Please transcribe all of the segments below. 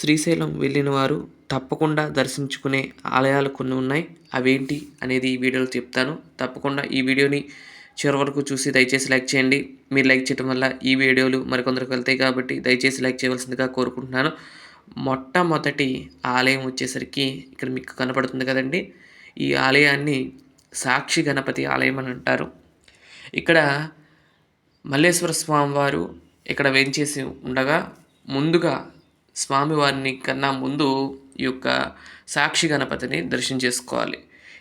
శ్రీశైలం వెళ్ళిన వారు తప్పకుండా దర్శించుకునే ఆలయాలు కొన్ని ఉన్నాయి. అవేంటి అనేది ఈ వీడియోలో చెప్తాను. తప్పకుండా ఈ వీడియోని చివరి వరకు చూసి దయచేసి లైక్ చేయండి. మీరు లైక్ చేయడం వల్ల ఈ వీడియోలు మరికొందరికి వెళ్తాయి కాబట్టి దయచేసి లైక్ చేయవలసిందిగా కోరుకుంటున్నాను. మొట్టమొదటి ఆలయం వచ్చేసరికి ఇక్కడ మీకు కనపడుతుంది కదండి. ఈ ఆలయాన్ని సాక్షి గణపతి ఆలయం అని అంటారు. ఇక్కడ మల్లేశ్వర స్వామి వారు ఇక్కడ వేంచేసి ఉండగా ముందుగా స్వామివారిని కన్నా ముందు ఈ యొక్క సాక్షి గణపతిని దర్శనం చేసుకోవాలి.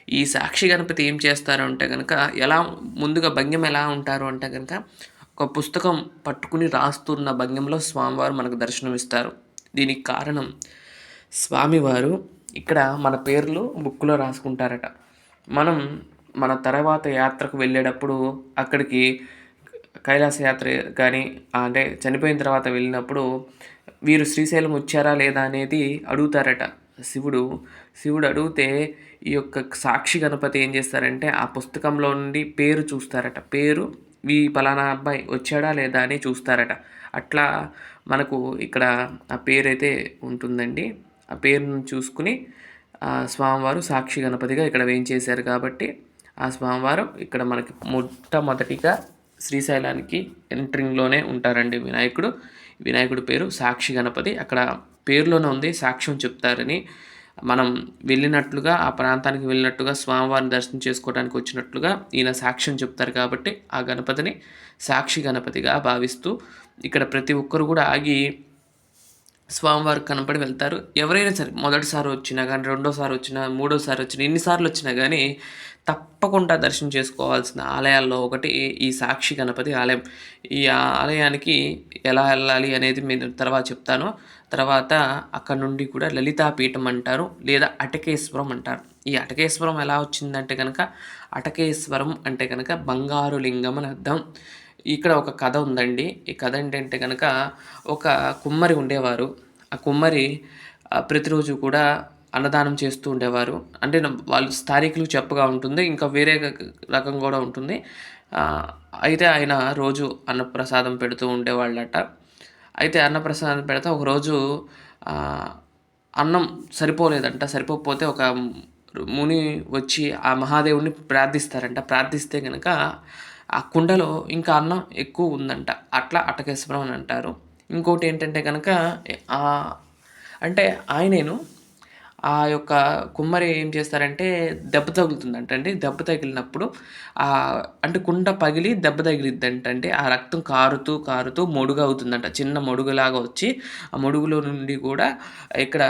ఈ సాక్షి గణపతి ఏం చేస్తారు అంటే కనుక ఎలా ముందుగా భంగ్యం ఎలా ఉంటారు అంటే కనుక ఒక పుస్తకం పట్టుకుని రాస్తున్న భంగ్యంలో స్వామివారు మనకు దర్శనమిస్తారు దీనికి కారణం స్వామివారు ఇక్కడ మన పేర్లు బుక్లో రాసుకుంటారట. మనం మన తర్వాత యాత్రకు వెళ్ళేటప్పుడు అక్కడికి కైలాస యాత్ర కానీ అంటే చనిపోయిన తర్వాత వెళ్ళినప్పుడు వీరు శ్రీశైలం వచ్చారా లేదా అనేది అడుగుతారట శివుడు. శివుడు అడిగితే ఈ యొక్క సాక్షి గణపతి ఏం చేస్తారంటే ఆ పుస్తకంలో నుండి పేరు చూస్తారట. పేరు ఈ పలానా అబ్బాయి వచ్చాడా లేదా అని చూస్తారట. అట్లా మనకు ఇక్కడ ఆ పేరైతే ఉంటుందండి. ఆ పేరును చూసుకుని స్వామివారు సాక్షి గణపతిగా ఇక్కడ వేయించేశారు కాబట్టి ఆ స్వామివారు ఇక్కడ మనకి మొట్టమొదటిగా శ్రీశైలానికి ఎంట్రింగ్లోనే ఉంటారండి వినాయకుడు. వినాయకుడి పేరు సాక్షి గణపతి. అక్కడ పేరులోనే ఉంది సాక్ష్యం చెప్తారని. మనం వెళ్ళినట్లుగా ఆ ప్రాంతానికి వెళ్ళినట్టుగా స్వామివారిని దర్శనం చేసుకోవడానికి వచ్చినట్లుగా ఈయన సాక్ష్యం చెప్తారు కాబట్టి ఆ గణపతిని సాక్షి గణపతిగా భావిస్తూ ఇక్కడ ప్రతి ఒక్కరు కూడా ఆగి స్వామివారు కనపడి వెళ్తారు. ఎవరైనా సరే మొదటిసారి వచ్చినా కానీ రెండోసారి వచ్చినా మూడోసారి వచ్చినా ఎన్నిసార్లు వచ్చినా కానీ తప్పకుండా దర్శనం చేసుకోవాల్సిన ఆలయాల్లో ఒకటి ఈ సాక్షి గణపతి ఆలయం. ఈ ఆలయానికి ఎలా వెళ్ళాలి అనేది నేను తర్వాత చెప్తాను. తర్వాత అక్కడ నుండి కూడా లలితాపీఠం అంటారు లేదా అటకేశ్వరం అంటారు. ఈ అటకేశ్వరం ఎలా వచ్చిందంటే కనుక అటకేశ్వరం అంటే కనుక బంగారు లింగం అని అర్థం. ఇక్కడ ఒక కథ ఉందండి. ఈ కథ ఏంటంటే కనుక ఒక కుమ్మరి ఉండేవారు. ఆ కుమ్మరి ప్రతిరోజు కూడా అన్నదానం చేస్తూ ఉండేవారు. అంటే వాళ్ళు స్థానికులు చెప్పగా ఉంటుంది ఇంకా వేరే రకం కూడా ఉంటుంది. అయితే ఆయన రోజు అన్నప్రసాదం పెడుతూ ఉండేవాళ్ళట. అయితే అన్నప్రసాదం పెడితే ఒకరోజు అన్నం సరిపోలేదంట. సరిపోకపోతే ఒక ముని వచ్చి ఆ మహాదేవుని ప్రార్థిస్తారంట. ప్రార్థిస్తే కనుక ఆ కుండలో ఇంకా అన్నం ఎక్కువ ఉందంట. అట్లా అటకేశ్వరం అని అంటారు. ఇంకోటి ఏంటంటే కనుక అంటే ఆయనేను ఆ యొక్క కుమ్మరి ఏం చేస్తారంటే దెబ్బ తగులుతుందంట అండి దెబ్బ తగిలినప్పుడు అంటే కుండ పగిలి దెబ్బ తగిలిద్దంట అంటే ఆ రక్తం కారుతూ కారుతూ మొడుగు అవుతుందంట. చిన్న మొడుగులాగా వచ్చి ఆ మొడుగులో నుండి కూడా ఇక్కడ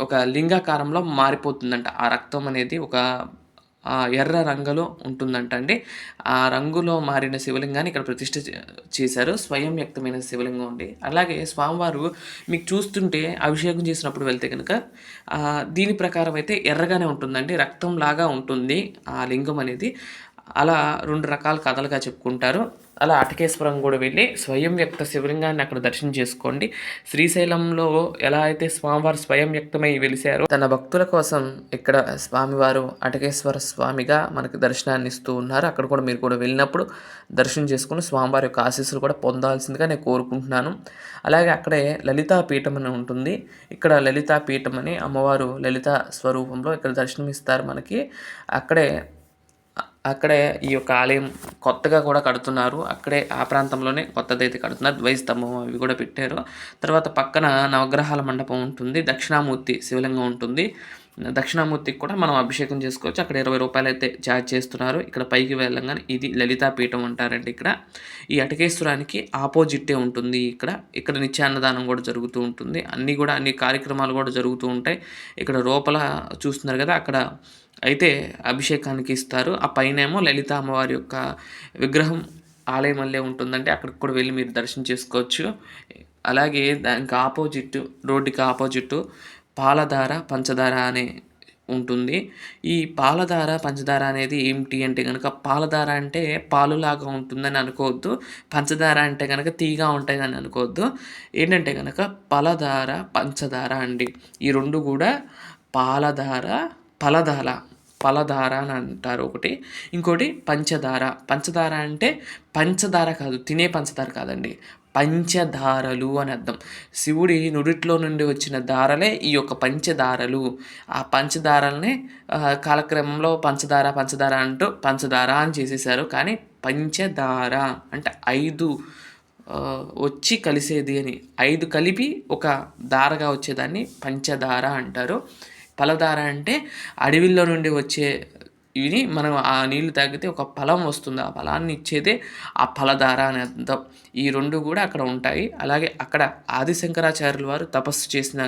ఒక లింగాకారంలో మారిపోతుందంట. ఆ రక్తం అనేది ఒక ఎర్ర రంగులో ఉంటుందంట అండి ఆ రంగులో మారిన శివలింగాన్ని ఇక్కడ ప్రతిష్ఠ చేశారు. స్వయం వ్యక్తమైన శివలింగం అండి. అలాగే స్వామివారు మీకు చూస్తుంటే అభిషేకం చేసినప్పుడు వెళ్తే కనుక దీని ప్రకారం అయితే ఎర్రగానే ఉంటుందండి. రక్తం లాగా ఉంటుంది ఆ లింగం అనేది. అలా రెండు రకాల కథలుగా చెప్పుకుంటారు. అలా అటకేశ్వరం కూడా వెళ్ళి స్వయం వ్యక్త శివలింగాన్ని అక్కడ దర్శనం చేసుకోండి. శ్రీశైలంలో ఎలా అయితే స్వామివారు స్వయం వ్యక్తమై వెలిశారో తన భక్తుల కోసం ఇక్కడ స్వామివారు అటకేశ్వర స్వామిగా మనకి దర్శనాన్ని ఇస్తూ ఉన్నారు. అక్కడ కూడా మీరు కూడా వెళ్ళినప్పుడు దర్శనం చేసుకుని స్వామివారి యొక్క ఆశీస్సులు కూడా పొందాల్సిందిగా నేను కోరుకుంటున్నాను. అలాగే అక్కడే లలితా పీఠం అని ఉంటుంది. ఇక్కడ లలితా పీఠం అని అమ్మవారు లలిత స్వరూపంలో ఇక్కడ దర్శనం ఇస్తారు మనకి. అక్కడే అక్కడే ఈ యొక్క ఆలయం కొత్తగా కూడా కడుతున్నారు. అక్కడే ఆ ప్రాంతంలోనే కొత్తదైతే కడుతున్నారు. ద్వైస్తంభం అవి కూడా పెట్టారు. తర్వాత పక్కన నవగ్రహాల మండపం ఉంటుంది. దక్షిణామూర్తి శివలింగం ఉంటుంది. దక్షిణామూర్తికి కూడా మనం అభిషేకం చేసుకోవచ్చు. అక్కడ ఇరవై రూపాయలు అయితే ఛార్జ్ చేస్తున్నారు. ఇక్కడ పైకి వెళ్ళంగానే ఇది లలితా పీఠం అంటారండి ఇక్కడ. ఈ అటకేశ్వరానికి ఆపోజిట్టే ఉంటుంది ఇక్కడ. ఇక్కడ నిత్యాన్నదానం కూడా జరుగుతూ ఉంటుంది. అన్నీ కూడా అన్ని కార్యక్రమాలు కూడా జరుగుతూ ఉంటాయి. ఇక్కడ లోపల చూస్తున్నారు కదా అక్కడ అయితే అభిషేకానికి ఇస్తారు. ఆ పైనేమో లలిత అమ్మవారి యొక్క విగ్రహం ఆలయం వల్లే ఉంటుందంటే అక్కడికి కూడా వెళ్ళి మీరు దర్శనం చేసుకోవచ్చు. అలాగే దానికి ఆపోజిట్ రోడ్డుకి ఆపోజిట్ పాలధార పంచదార అనే ఉంటుంది. ఈ పాలధార పంచదార అనేది ఏమిటి అంటే కనుక పాలధార అంటే పాలులాగా ఉంటుందని అనుకోవద్దు. పంచదార అంటే కనుక తీగా ఉంటాయని అనుకోవద్దు. ఏంటంటే కనుక పలధార పంచదార అండి. ఈ రెండు కూడా పాలధార పలధార పలధార అని అంటారు ఒకటి. ఇంకోటి పంచదార పంచదార అంటే పంచదార కాదు తినే పంచదార కాదండి. పంచదారలు అని అర్థం. శివుడి నుడిట్లో నుండి వచ్చిన దారలే ఈ యొక్క పంచదారలు ఆ పంచదారల్ని కాలక్రమంలో పంచదార పంచదార అంటూ పంచదార అని చేసేసారు కానీ పంచదార అంటే ఐదు వచ్చి కలిసేది అని. ఐదు కలిపి ఒక దారగా వచ్చేదాన్ని పంచదార అంటారు. పలదార అంటే అడవిలో నుండి వచ్చే ఇవి మనం ఆ నీళ్ళు తాగితే ఒక ఫలం వస్తుంది. ఆ ఫలాన్ని ఇచ్చేదే ఆ ఫలధార అనే అర్థం. ఈ రెండు కూడా అక్కడ ఉంటాయి. అలాగే అక్కడ ఆదిశంకరాచార్యుల వారు తపస్సు చేసిన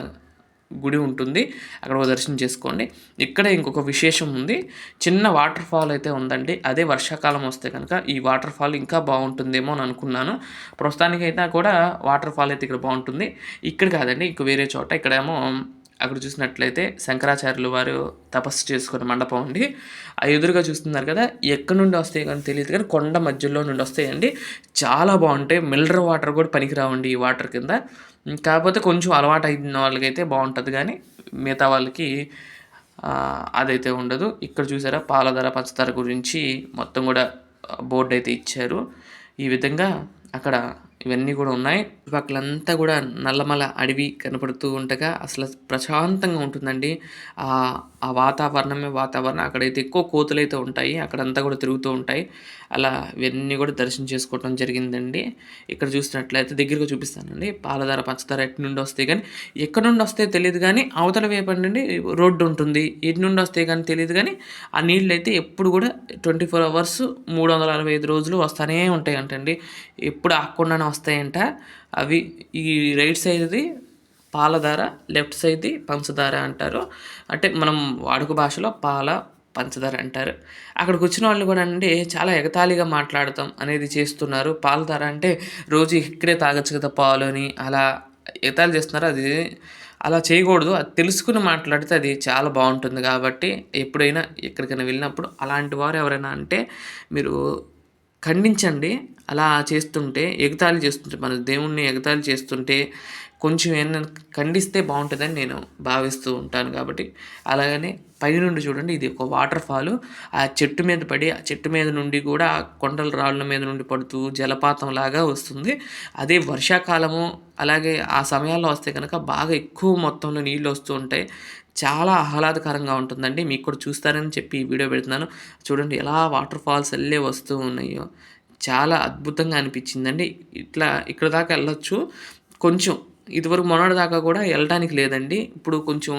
గుడి ఉంటుంది. అక్కడ ఒక దర్శనం చేసుకోండి. ఇక్కడ ఇంకొక విశేషం ఉంది. చిన్న వాటర్ ఫాల్ అయితే ఉందండి. అదే వర్షాకాలం వస్తే కనుక ఈ వాటర్ ఫాల్ ఇంకా బాగుంటుందేమో అని అనుకున్నాను. ప్రస్తుతానికైతే కూడా వాటర్ ఫాల్ అయితే ఇక్కడ బాగుంటుంది. ఇక్కడ కాదండి ఇంక వేరే చోట. ఇక్కడేమో అక్కడ చూసినట్లయితే శంకరాచార్యులు వారు తపస్సు చేసుకున్న మండపం అండి. ఆ ఎదురుగా చూస్తున్నారు కదా ఎక్కడి నుండి వస్తాయి కానీ తెలియదు కానీ కొండ మధ్యలో నుండి వస్తాయండి. చాలా బాగుంటాయి. మిల్డర్ వాటర్ కూడా పనికిరావండి ఈ వాటర్ కింద. కాకపోతే కొంచెం అలవాటు అయిన వాళ్ళకైతే బాగుంటుంది కానీ మిగతా వాళ్ళకి అదైతే ఉండదు. ఇక్కడ చూసారా పాలధర పంచదార గురించి మొత్తం కూడా బోర్డు అయితే ఇచ్చారు. ఈ విధంగా అక్కడ ఇవన్నీ కూడా ఉన్నాయి. పక్కలంతా కూడా నల్లమల అడవి కనపడుతూ ఉండగా అసలు ప్రశాంతంగా ఉంటుందండి. ఆ వాతావరణమే వాతావరణం. అక్కడైతే ఎక్కువ కోతులు అయితే ఉంటాయి. అక్కడంతా కూడా తిరుగుతూ ఉంటాయి. అలా ఇవన్నీ కూడా దర్శనం చేసుకోవడం జరిగిందండి. ఇక్కడ చూసినట్లయితే దగ్గరగా చూపిస్తానండి. పాలధార పంచదార ఎటు నుండి వస్తాయి కానీ ఎక్కడి నుండి వస్తే తెలియదు కానీ అవతల వేపండి రోడ్డు ఉంటుంది. ఎటు నుండి వస్తాయి కానీ తెలియదు కానీ ఆ నీళ్ళు అయితే ఎప్పుడు కూడా ట్వంటీ ఫోర్ అవర్స్ మూడు వందల అరవై ఐదు రోజులు వస్తూనే ఉంటాయి అంటండి ఎప్పుడు ఆకుండానే వస్తాయంట. అవి ఈ రైట్ సైడ్ది పాలధార లెఫ్ట్ సైడ్ది పంచదార అంటారు. అంటే మనం వాడుక భాషలో పాల పంచదార అంటారు. అక్కడికి వచ్చిన వాళ్ళు కూడా అండి చాలా ఎగతాళిగా మాట్లాడతాం అనేది చేస్తున్నారు. పాలధార అంటే రోజు ఇక్కడే తాగొచ్చు కదా పాలు అని అలా ఎగతాళి చేస్తున్నారు. అది అలా చేయకూడదు. అది తెలుసుకుని మాట్లాడితే అది చాలా బాగుంటుంది. కాబట్టి ఎప్పుడైనా ఎక్కడికైనా వెళ్ళినప్పుడు అలాంటి వారు ఎవరైనా అంటే మీరు ఖండించండి. అలా చేస్తుంటే ఎగతాళి చేస్తుంటే మన దేవుణ్ణి ఎగతాళి చేస్తుంటే కొంచెం ఏమైనా ఖండిస్తే బాగుంటుందని నేను భావిస్తూ ఉంటాను కాబట్టి. అలాగనే పైనుండి చూడండి ఇది ఒక వాటర్ ఫాల్ ఆ చెట్టు మీద పడి ఆ చెట్టు మీద నుండి కూడా కొండల రాళ్ళ మీద నుండి పడుతూ జలపాతం లాగా వస్తుంది. అదే వర్షాకాలము అలాగే ఆ సమయాల్లో వస్తే కనుక బాగా ఎక్కువ మొత్తంలో నీళ్ళు వస్తూ ఉంటాయి. చాలా ఆహ్లాదకరంగా ఉంటుందండి. మీకు కూడా చూస్తారని చెప్పి వీడియో పెడుతున్నాను. చూడండి ఎలా వాటర్ ఫాల్స్ వెళ్ళే వస్తూ ఉన్నాయో. చాలా అద్భుతంగా అనిపించిందండి. ఇట్లా ఇక్కడ దాకా వెళ్ళొచ్చు. కొంచెం ఇదివరకు మొన్నటి దాకా కూడా వెళ్ళడానికి లేదండి. ఇప్పుడు కొంచెం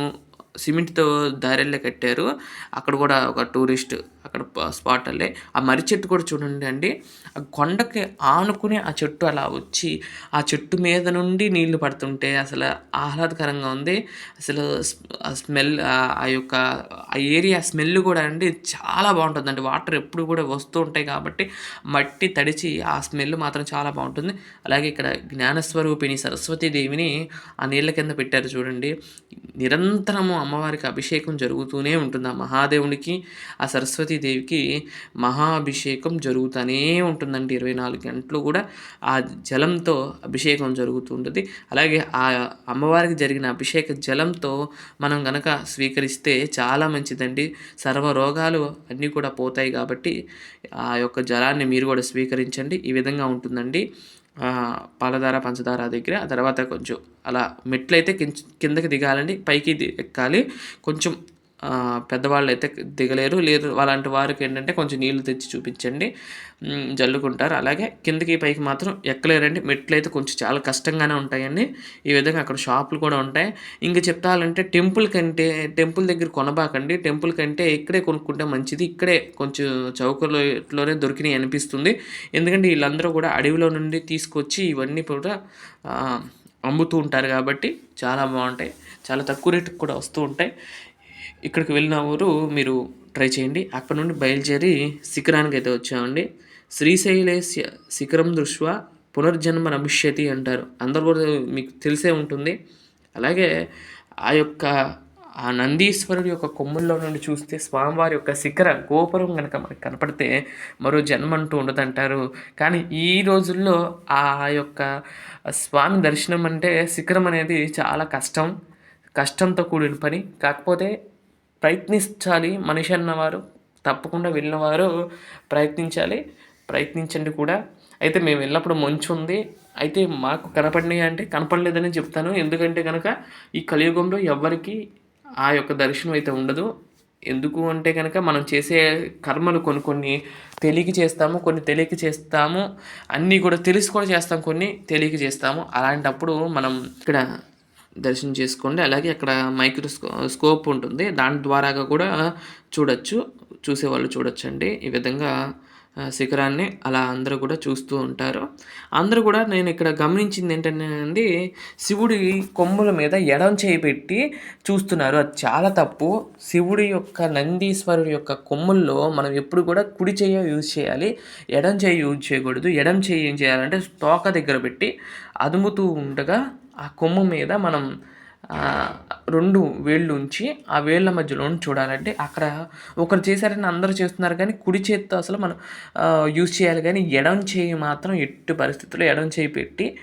సిమెంట్తో దారిల్లే కట్టారు. అక్కడ కూడా ఒక టూరిస్ట్ అక్కడ స్పాట్ అల్లే. ఆ మర్రి చెట్టు కూడా చూడండి అండి. ఆ కొండకి ఆనుకుని ఆ చెట్టు అలా వచ్చి ఆ చెట్టు మీద నుండి నీళ్ళు పడుతుంటే అసలు ఆహ్లాదకరంగా ఉంది. అసలు ఆ స్మెల్ ఆ- యొక్క ఆ ఏరియా స్మెల్ కూడా అండి చాలా బాగుంటుందండి. వాటర్ ఎప్పుడు కూడా వస్తూ ఉంటాయి కాబట్టి మట్టి తడిచి ఆ స్మెల్ మాత్రం చాలా బాగుంటుంది. అలాగే ఇక్కడ జ్ఞానస్వరూపిణి సరస్వతీదేవిని ఆ నీళ్ళ కింద పెట్టారు చూడండి. నిరంతరము అమ్మవారికి అభిషేకం జరుగుతూనే ఉంటుంది. ఆ మహాదేవునికి ఆ సరస్వతీదేవికి మహాభిషేకం జరుగుతూనే ఉంటుందండి. ఇరవై నాలుగు గంటలు కూడా ఆ జలంతో అభిషేకం జరుగుతూ ఉంటుంది. అలాగే ఆ అమ్మవారికి జరిగిన అభిషేక జలంతో మనం గనక స్వీకరిస్తే చాలా మంచిదండి. సర్వ రోగాలు అన్నీ కూడా పోతాయి కాబట్టి ఆ యొక్క జలాన్ని మీరు కూడా స్వీకరించండి. ఈ విధంగా ఉంటుందండి. పాలధార పంచదార దగ్గర. ఆ తర్వాత కొంచెం అలా మెట్లు అయితే కిందకి దిగాలండి. పైకి ఎక్కాలి. కొంచెం పెద్దవాళ్ళు అయితే దిగలేరు. లేదు అలాంటి వారికి ఏంటంటే కొంచెం నీళ్ళు తెచ్చి చూపించండి. జల్లుకుంటారు. అలాగే కిందకి పైకి మాత్రం ఎక్కలేరండి. మెట్లు అయితే కొంచెం చాలా కష్టంగానే ఉంటాయండి. ఈ విధంగా అక్కడ షాపులు కూడా ఉంటాయి. ఇంక చెప్తాలంటే టెంపుల్ కంటే టెంపుల్ దగ్గర కొనబాకండి. టెంపుల్ కంటే ఇక్కడే కొనుక్కుంటే మంచిది. ఇక్కడే కొంచెం చౌకలోనే దొరికినాయి అనిపిస్తుంది. ఎందుకంటే వీళ్ళందరూ కూడా అడవిలో నుండి తీసుకొచ్చి ఇవన్నీ కూడా అమ్ముతూ ఉంటారు కాబట్టి చాలా బాగుంటాయి. చాలా తక్కువ రేటుకి కూడా వస్తూ ఉంటాయి. ఇక్కడికి వెళ్ళిన ఊరు మీరు ట్రై చేయండి. అక్కడ నుండి బయలుదేరి శిఖరానికి అయితే వచ్చామండి. శ్రీశైలేశ శిఖరం దృష్ట్యా పునర్జన్మ నమిష్యతి అంటారు. అందరు కూడా మీకు తెలిసే ఉంటుంది. అలాగే ఆ యొక్క ఆ నందీశ్వరుడి యొక్క కొమ్ముల్లో నుండి చూస్తే స్వామివారి యొక్క శిఖర గోపురం కనుక మనకు కనపడితే మరో జన్మ అంటూ ఉండదంటారు. కానీ ఈ రోజుల్లో ఆ యొక్క స్వామి దర్శనం అంటే శిఖరం అనేది చాలా కష్టం. కష్టంతో కూడిన పని. కాకపోతే ప్రయత్నించాలి మనిషి అన్నవారు తప్పకుండా వెళ్ళినవారు ప్రయత్నించాలి ప్రయత్నించండి కూడా. అయితే మేము వెళ్ళినప్పుడు మంచు ఉంది. అయితే మాకు కనపడినాయి అంటే కనపడలేదని చెప్తాను. ఎందుకంటే కనుక ఈ కలియుగంలో ఎవ్వరికి ఆ యొక్క దర్శనం అయితే ఉండదు. ఎందుకు అంటే కనుక మనం చేసే కర్మలు కొన్ని కొన్ని తెలియక చేస్తాము కొన్ని తెలియక చేస్తాము అన్నీ కూడా తెలిసి కూడా చేస్తాం కొన్ని తెలియక చేస్తాము. అలాంటప్పుడు మనం ఇక్కడ దర్శనం చేసుకోండి. అలాగే అక్కడ మైక్రోస్కో స్కోప్ ఉంటుంది. దాని ద్వారాగా కూడా చూడొచ్చు. చూసేవాళ్ళు చూడొచ్చండి. ఈ విధంగా శిఖరాన్ని అలా అందరూ కూడా చూస్తూ ఉంటారు. అందరూ కూడా నేను ఇక్కడ గమనించింది ఏంటంటే అండి శివుడి కొమ్ముల మీద ఎడం చేయి పెట్టి చూస్తున్నారు. అది చాలా తప్పు. శివుడి యొక్క నందీశ్వరుడి యొక్క కొమ్ముల్లో మనం ఎప్పుడు కూడా కుడి చేయ యూజ్ చేయాలి. ఎడం చేయి యూజ్ చేయకూడదు. ఎడం చేయి ఏం చేయాలంటే తోక దగ్గర పెట్టి అదుముతూ ఉండగా ఆ కొమ్ము మీద మనం రెండు వేళ్ళు ఉంచి ఆ వేళ్ళ మధ్యలో ఉండి చూడాలంటే అక్కడ ఒకరు చేశారని అందరూ చేస్తున్నారు కానీ కుడి చేతితో అసలు మనం యూజ్ చేయాలి కానీ ఎడం చేయి మాత్రం ఎట్టి పరిస్థితుల్లో ఎడం చేయి పెట్టి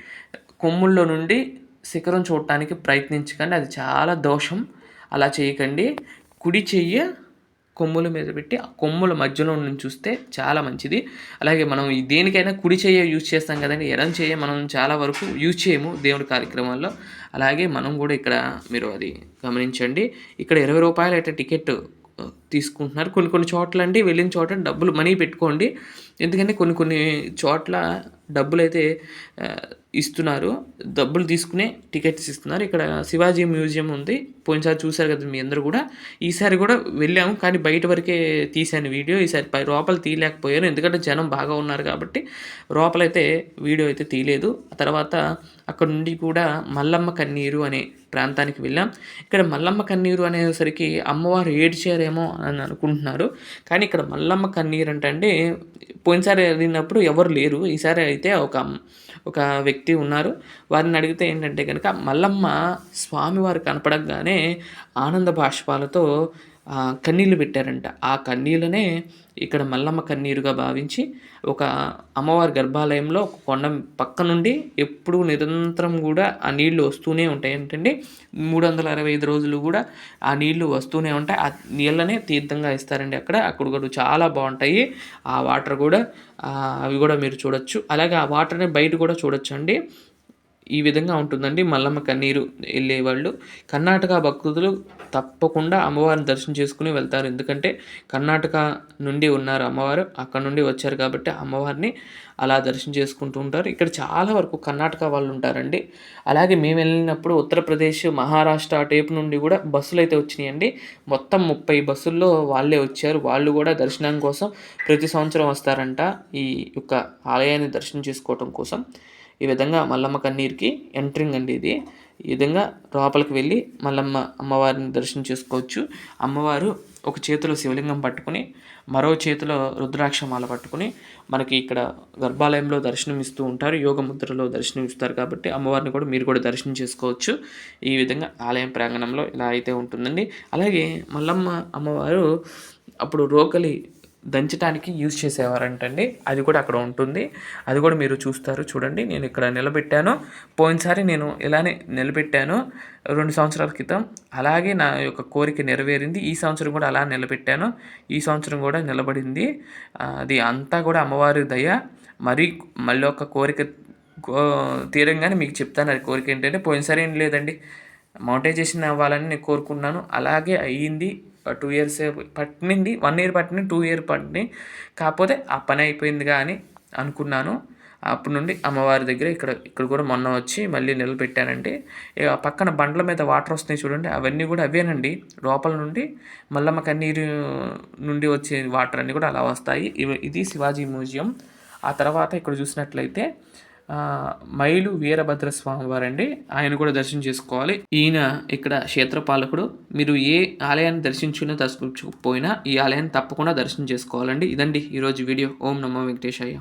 కొమ్ముల్లో నుండి శిఖరం చూడటానికి ప్రయత్నించకండి. అది చాలా దోషం. అలా చేయకండి. కుడి చెయ్యి కొమ్ముల మీద పెట్టి ఆ కొమ్ముల మధ్యలో నుంచి చూస్తే చాలా మంచిది. అలాగే మనం దేనికైనా కుడి చేయ యూజ్ చేస్తాం కదండి ఎడం చేయ మనం చాలా వరకు యూజ్ చేయము దేవుడి కార్యక్రమాల్లో. అలాగే మనం కూడా ఇక్కడ మీరు అది గమనించండి. ఇక్కడ ఇరవై రూపాయలు అయితే టికెట్ తీసుకుంటున్నారు. కొన్ని కొన్ని చోట్ల అండి వెళ్ళిన చోట డబ్బులు మనీ పెట్టుకోండి. ఎందుకంటే కొన్ని కొన్ని చోట్ల డబ్బులు అయితే ఇస్తున్నారు. డబ్బులు తీసుకునే టికెట్స్ ఇస్తున్నారు. ఇక్కడ శివాజీ మ్యూజియం ఉంది. పోయినసారి చూశారు కదా మీ అందరూ కూడా. ఈసారి కూడా వెళ్ళాము. కానీ బయట వరకే తీశాను వీడియో. ఈసారి పై లోపల తీయలేకపోయాను. ఎందుకంటే జనం బాగా ఉన్నారు కాబట్టి లోపలైతే వీడియో అయితే తీయలేదు. ఆ తర్వాత అక్కడ నుండి కూడా మల్లమ్మ కన్నీరు అనే ప్రాంతానికి వెళ్ళాం. ఇక్కడ మల్లమ్మ కన్నీరు అనేసరికి అమ్మవారు ఏడ్చారేమో అని అనుకుంటున్నారు. కానీ ఇక్కడ మల్లమ్మ కన్నీరు అంటే పోయినసారి వెళ్ళినప్పుడు ఎవరు లేరు. ఈసారి అయితే ఒక ఒక వ్యక్తి ఉన్నారు. వారిని అడిగితే ఏంటంటే కనుక మల్లమ్మ స్వామివారు కనపడగానే ఆనంద బాష్పాలతో కన్నీళ్ళు పెట్టారంట. ఆ కన్నీళ్ళనే ఇక్కడ మల్లమ్మ కన్నీరుగా భావించి ఒక అమ్మవారి గర్భాలయంలో ఒక కొండ పక్క నుండి ఎప్పుడు నిరంతరం కూడా ఆ నీళ్ళు వస్తూనే ఉంటాయి. ఏంటంటే మూడు వందల అరవై ఐదు రోజులు కూడా ఆ నీళ్ళు వస్తూనే ఉంటాయి. ఆ నీళ్ళనే తీర్థంగా ఇస్తారండి అక్కడ. అక్కడ కూడా చాలా బాగుంటాయి. ఆ వాటర్ కూడా అవి కూడా మీరు చూడొచ్చు. అలాగే ఆ వాటర్ని బయట కూడా చూడొచ్చు అండి ఈ విధంగా ఉంటుందండి. మల్లమ్మ కన్నీరు వెళ్ళేవాళ్ళు కర్ణాటక భక్తులు తప్పకుండా అమ్మవారిని దర్శనం చేసుకుని వెళ్తారు. ఎందుకంటే కర్ణాటక నుండి ఉన్నారు అమ్మవారు. అక్కడ నుండి వచ్చారు కాబట్టి అమ్మవారిని అలా దర్శనం చేసుకుంటూ ఉంటారు. ఇక్కడ చాలా వరకు కర్ణాటక వాళ్ళు ఉంటారండి. అలాగే మేము వెళ్ళినప్పుడు ఉత్తరప్రదేశ్ మహారాష్ట్ర టేపు నుండి కూడా బస్సులు అయితే వచ్చినాయండి. మొత్తం ముప్పై బస్సుల్లో వాళ్ళే వచ్చారు. వాళ్ళు కూడా దర్శనం కోసం ప్రతి సంవత్సరం వస్తారంట ఈ యొక్క ఆలయాన్ని దర్శనం చేసుకోవటం కోసం. ఈ విధంగా మల్లమ్మ కన్నీరుకి ఎంట్రింగ్ అండి ఇది. ఈ విధంగా లోపలికి వెళ్ళి మల్లమ్మ అమ్మవారిని దర్శనం చేసుకోవచ్చు. అమ్మవారు ఒక చేతిలో శివలింగం పట్టుకుని మరో చేతిలో రుద్రాక్షమాల పట్టుకుని మనకి ఇక్కడ గర్భాలయంలో దర్శనం ఇస్తూ ఉంటారు. యోగ ముద్రలో దర్శనం ఇస్తారు కాబట్టి అమ్మవారిని కూడా మీరు కూడా దర్శనం చేసుకోవచ్చు. ఈ విధంగా ఆలయం ప్రాంగణంలో ఇలా అయితే ఉంటుందండి. అలాగే మల్లమ్మ అమ్మవారు అప్పుడు రోకలి దంచడానికి యూజ్ చేసేవారంటండి. అది కూడా అక్కడ ఉంటుంది. అది కూడా మీరు చూస్తారు. చూడండి నేను ఇక్కడ నిలబెట్టాను. పోయినసారి నేను ఇలానే నిలబెట్టాను. రెండు సంవత్సరాల క్రితం అలాగే నా యొక్క కోరిక నెరవేరింది. ఈ సంవత్సరం కూడా అలా నిలబెట్టాను. ఈ సంవత్సరం కూడా నిలబడింది. అది అంతా కూడా అమ్మవారి దయ. మరీ మళ్ళీ ఒక కోరిక కో- తీరంగానే మీకు చెప్తాను. అది కోరిక ఏంటంటే పోయినసారి ఏం లేదండి. మౌంటైజేషన్ అవ్వాలని నేను కోరుకున్నాను. అలాగే అయ్యింది. టూ ఇయర్స్ పట్టింది వన్ ఇయర్ పట్టింది టూ ఇయర్ పట్టింది. కాకపోతే ఆ పని అయిపోయింది కానీ అనుకున్నాను. అప్పటి నుండి అమ్మవారి దగ్గర ఇక్కడ ఇక్కడ కూడా మొన్న వచ్చి మళ్ళీ నిలబెట్టానండి ఇక పక్కన బండ్ల మీద వాటర్ వస్తున్నాయి చూడండి అవన్నీ కూడా అవేనండి. లోపల నుండి మల్లమ్మ కన్నీరు నుండి వచ్చే వాటర్ అన్నీ కూడా అలా వస్తాయి. ఇవి ఇది శివాజీ మ్యూజియం. ఆ తర్వాత ఇక్కడ చూసినట్లయితే మైలు వీరభద్ర స్వామి వారండి ఆయన కూడా దర్శనం చేసుకోవాలి. ఈయన ఇక్కడ క్షేత్రపాలకుడు. మీరు ఏ ఆలయాన్ని దర్శించుకున్నా దర్శించకపోయినా ఈ ఆలయాన్ని తప్పకుండా దర్శనం చేసుకోవాలండి. ఇదండి ఈరోజు వీడియో. ఓం నమో వెంకటేశయ్య